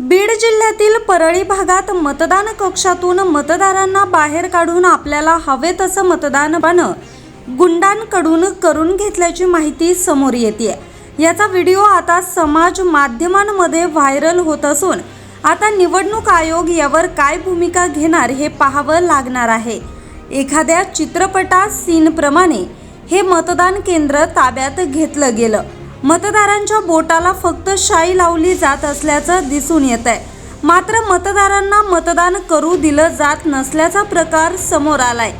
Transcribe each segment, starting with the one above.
बीड जिल्ह्यातील परळी भागात मतदान कक्षातून मतदारांना बाहेर काढून आपल्याला हवे तसं मतदान पानं गुंडांकडून करून घेतल्याची माहिती समोर येते याचा व्हिडिओ आता समाज माध्यमांमध्ये व्हायरल होत असून आता निवडणूक आयोग यावर काय भूमिका घेणार हे पाहावं लागणार आहे. एखाद्या चित्रपटा सीनप्रमाणे हे मतदान केंद्र ताब्यात घेतलं गेलं. मतदारांच्या बोटाला फक्त शाई लावली जात असल्याचं दिसून येत आहे मात्र मतदारांना मतदान करू दिलं जात नसल्याचा प्रकार समोर आलाय.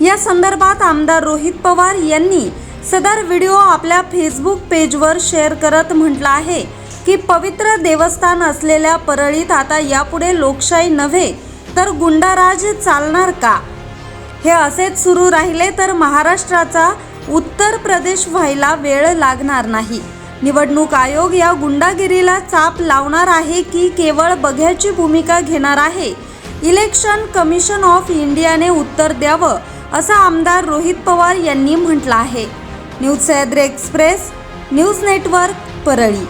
या संदर्भात आमदार रोहित पवार यांनी सदर व्हिडिओ आपल्या फेसबुक पेजवर शेअर करत म्हटलं आहे की पवित्र देवस्थान असलेल्या परळीत आता यापुढे लोकशाही नव्हे तर गुंडाराज चालणार का? हे असेच सुरू राहिले तर महाराष्ट्राचा उत्तर प्रदेश व्हायला वेळ लागणार नाही. निवडणूक आयोग या गुंडागिरीला चाप लावणार आहे की केवळ बघ्याची भूमिका घेणार आहे? इलेक्शन कमिशन ऑफ इंडियाने उत्तर द्यावं असं आमदार रोहित पवार यांनी म्हटलं आहे. News Sahyadri express news network Parli.